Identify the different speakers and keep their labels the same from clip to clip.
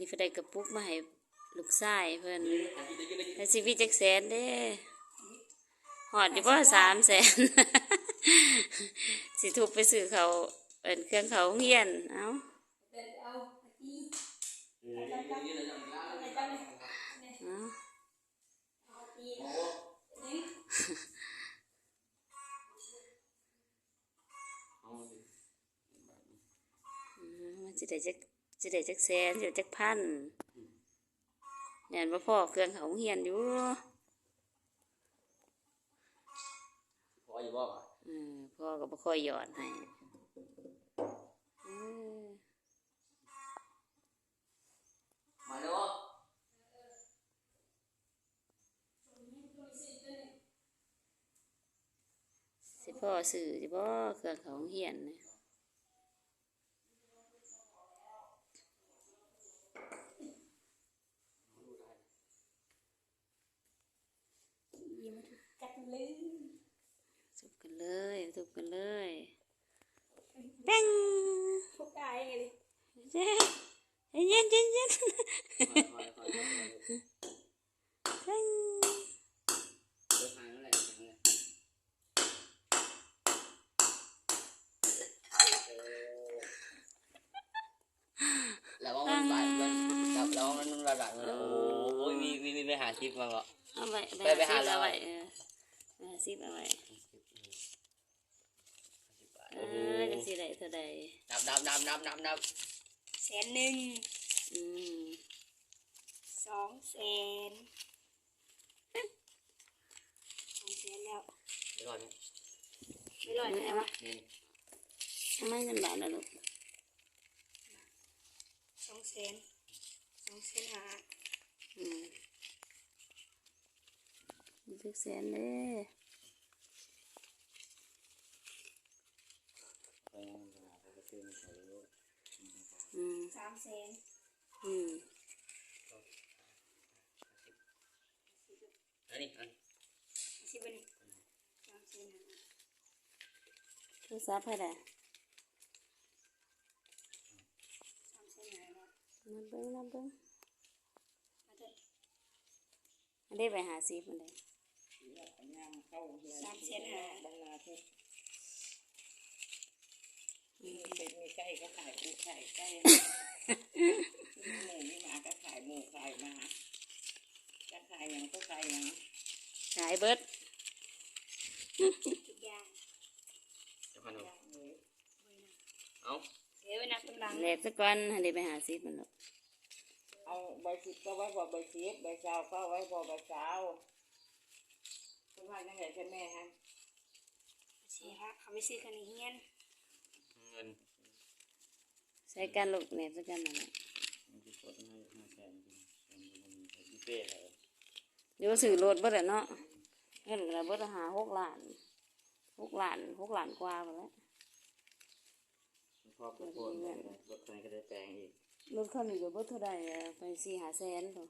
Speaker 1: นี่เพิ่นได้กระปุกมาให้ลูกชายเพิ่นให้ชีวิตจักแสนเด้หอดอยู่บ่สามแสนสิทุบไปซื้อเขาวเป็นเครื่องเขาโรงเฮียนเอ้า
Speaker 2: เอาตี
Speaker 1: เอ้า
Speaker 2: เอาตีนี่
Speaker 1: อืมมันสิได้จัก สิได้จักแสนอยู่จักพันเนี่ยว่าพ่อเครื่องเขาโรงเฮียนอยู่
Speaker 3: พออยู่บ่
Speaker 1: อืมพ่อก็บ่ค่อยหยอดให้เออ
Speaker 3: มาแล้วบ่
Speaker 1: สิพ่อซื้อสิบ่เครื่องเขาโรงเฮียนนะ
Speaker 2: ยิ้มกัดลืม
Speaker 1: ทุบกันเลยทุบกันเลยแป้ง
Speaker 2: พวกกายไงดิ
Speaker 1: เจ๊เย็นเย็นเย็น
Speaker 3: คอยคอยคอย
Speaker 1: แป้ง
Speaker 3: เดินทางนั่นแหละท
Speaker 1: สิได้เท่าใด
Speaker 3: นับนับนับนับนับนับ
Speaker 2: แสนหนึ่ง
Speaker 1: อืม
Speaker 2: สองแสนสองแสนแล้ว
Speaker 3: เดี๋ยวก่อนนะ
Speaker 2: ไม่รอดใช่ไหม
Speaker 3: นี่
Speaker 1: ทำไมเงินบาทนะลูก
Speaker 2: สองแสนสองแสนหา
Speaker 1: อืมทุกแสนเด้อ
Speaker 3: ไปงานหาไปซื้อมาใส่ลูก
Speaker 1: อืม
Speaker 2: สามแสน
Speaker 1: อืม
Speaker 3: อันนี้อัน
Speaker 2: สิบนี่สามแสนหา
Speaker 1: โทรศัพท์ให้ได้
Speaker 2: สามแสนหาแล้ว
Speaker 1: นับเบิ้งนับเบิ้ง
Speaker 2: มาเถอะ
Speaker 1: อันนี้ไปหาซิปมันเลย
Speaker 2: สามแสนหา
Speaker 4: เป็นมีไก่ก็ขายปูไข่ไก่มีหมูมีหมาก็ขายหมูขายหมาจะขายหยังก็ขายหยัง
Speaker 1: ขายเบิด
Speaker 2: ทุกอย่าง
Speaker 3: จะพันเอา
Speaker 4: อย่างเลย
Speaker 3: เอา
Speaker 2: เดี๋ยวไว้นับกำลัง
Speaker 1: แลกสักก่อนอันนี้ไปหาซิปมันลูก
Speaker 4: เอาใบสิบก็ไว้พอใบสิบใบเช้าก็ไว้พอใบเช้าคุณพ่อยังไงใช่แม่ฮะ
Speaker 2: สิฮะเขาไปซื้อขนมเฮียน
Speaker 3: เงิน
Speaker 1: ใช้กันลูกแลกสักกันนั่นแหละ
Speaker 3: มันจะกดให้ห้าแสนจริงมันมีที่เป้เลย
Speaker 1: เดี๋ยวซื้อรถเบิดอะเนาะเงินเราเบิดหาหกล้านหกล้านหกล้านกว่าไปแล้ว
Speaker 3: ครอบครัวโคนรถคันก็ได้แปลงอีก
Speaker 1: รถคันนี้ก็เบิดเท่าใดอะไปสี่หาแสนตัว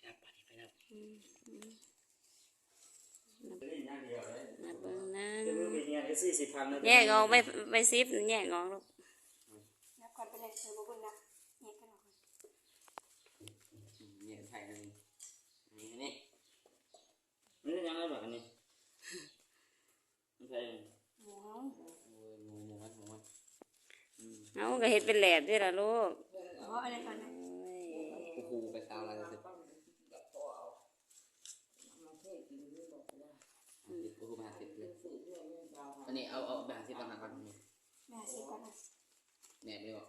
Speaker 3: ไปนับไปนับ
Speaker 1: อื มือ
Speaker 3: ไปเงี้ยสี่สิบพัน
Speaker 1: แยกออกไปไปซิปแยกออกลูก
Speaker 2: นับก่อนไปเลยเธอบอกว่านับแยกกันออกก่อน
Speaker 3: เนี่ยไทยอันนี้นี่นี่นี่ยังไงแบบนี้ไม่ใช่
Speaker 2: หมูเฮา
Speaker 3: โอ้ยหมูหมูมันหมูมัน
Speaker 1: เอาก็เฮ็ดเป็นแหลบด้วยล่ะลูก
Speaker 2: เพราะอะไรก่อนนะ
Speaker 1: โอ้ย
Speaker 3: โอ้โหไปตามอะไรกันสิโอ้โหมาสิบเลยอันนี้เอาเอาแบ่งสิบก่อนนะก่อนนี่
Speaker 2: แม่ซื้อก่อนนะ
Speaker 3: แหนบเลยบอก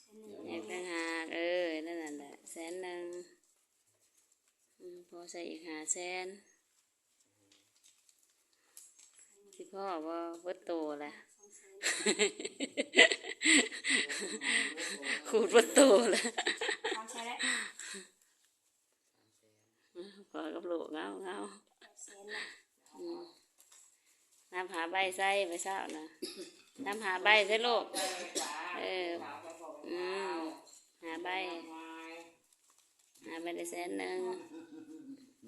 Speaker 2: แสนหนึ่ง
Speaker 1: แยกต่างหากเออนั่นน่ะแหละแสนหนึ่ง อืมพอใส่อีกหาแสนที่พ่อว่าเบิดโตแหละ
Speaker 2: สองแสน
Speaker 1: ขูดเบิดโตแหละ
Speaker 2: สามแสนแล้ว
Speaker 1: พอกับลูกเงาเงา
Speaker 2: แปดแสนแล้ว
Speaker 1: อืมน้ำหาใบใส่ไปเช้านะน้ำหาใบใส่ลูกเอออืมหาใบหาใบได้แสนหนึ่ง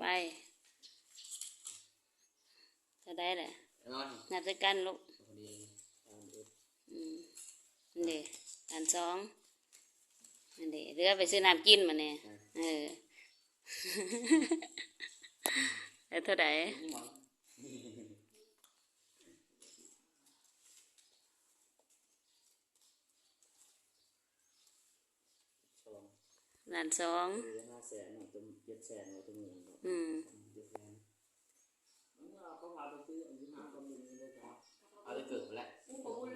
Speaker 3: ไร
Speaker 4: นี่เอา
Speaker 3: ไป
Speaker 1: จะได้แหละ
Speaker 3: นอน
Speaker 1: นับด้วยกันลูก
Speaker 3: พอดีตามเอ็ด
Speaker 1: อืมนี่อันสองอันนี้เรือไปซื้อน้ำกินมาเนี่ยเออแล้วเท่าไหร่
Speaker 4: นี่หมอน
Speaker 3: สอง
Speaker 1: ล้านสอง
Speaker 3: คือห้า แสนหนึ่งตัวเจ็ดแสนหนึ่งตัวหนึ่ง
Speaker 1: อืม
Speaker 3: เจ็ดแสน
Speaker 4: เราก็พาไปซื้ออันนี้มาก็มีเลยครับ
Speaker 3: เอาจะเกิดไปแล้ว
Speaker 2: นี่ผมพูด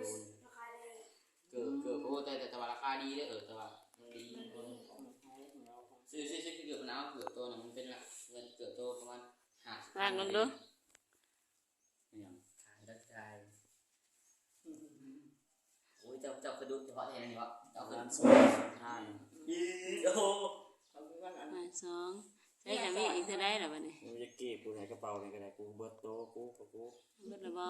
Speaker 2: ราคาได้
Speaker 3: เกิดเกิดเพราะว่าแต่แต่ว่าราคาดีได้อเออแต่ว่ามันดีซื้อซื้อซื้อเกิดมันเอาเกิดตัวนึงมันเป็นละเงินเกิดตัวประมาณห้า
Speaker 1: ว่างลงดู
Speaker 3: อย่างขายรักใจโอ้ยเจ้าเจ้ากระดูกเฉพาะแทนนี่วะเจ้ากระดูก
Speaker 4: ทาน
Speaker 3: อีโอ้
Speaker 1: สองใช้กับมีอีกเท่าไหร่หรอวะเนี่ย
Speaker 3: มึงจะเก็บกูในกระเป๋าในกระดาษกูเบิร์ตโตกูกูกู
Speaker 1: เบิดและบ่